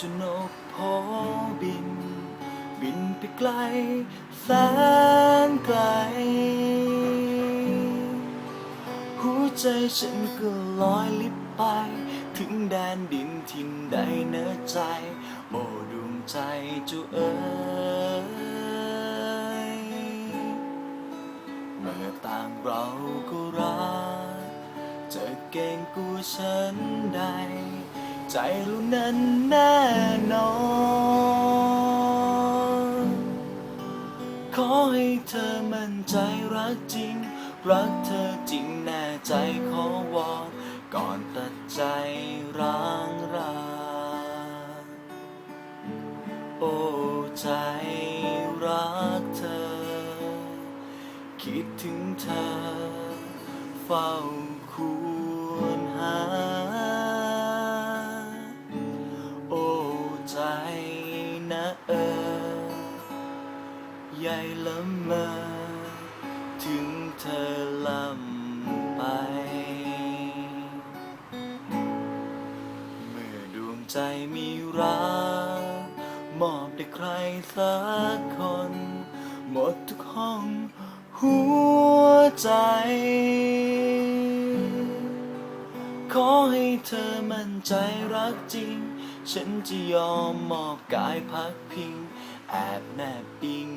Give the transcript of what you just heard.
จนนกพอบิน บินไปไกลแสนไกล หัวใจฉันก็ลอยลิบไป ถึงแดนดินทินใดเนื้อใจโบดวงใจจูเอ๋ยเมื่อต่างเราก็รักจะเก่งกูฉันได้ ใจรู้นั้นแน่นอน ขอให้เธอมั่นใจรักจริง รักเธอจริงแน่ใจขอวอนก่อนตัดใจร้างราโอ้ใจรักเธอ คิดถึงเธอ เฝ้าค ใจนะเออใหญ่ละเมอถึงเธอลำไป เมื่อดวงใจมีรักมอบให้ใครสักคน หมดทุกห้องหัวใจ ขอให้เธอมั่นใจรักจริง ฉันจะยอมมอบกายพักพิง แอบแนบปิง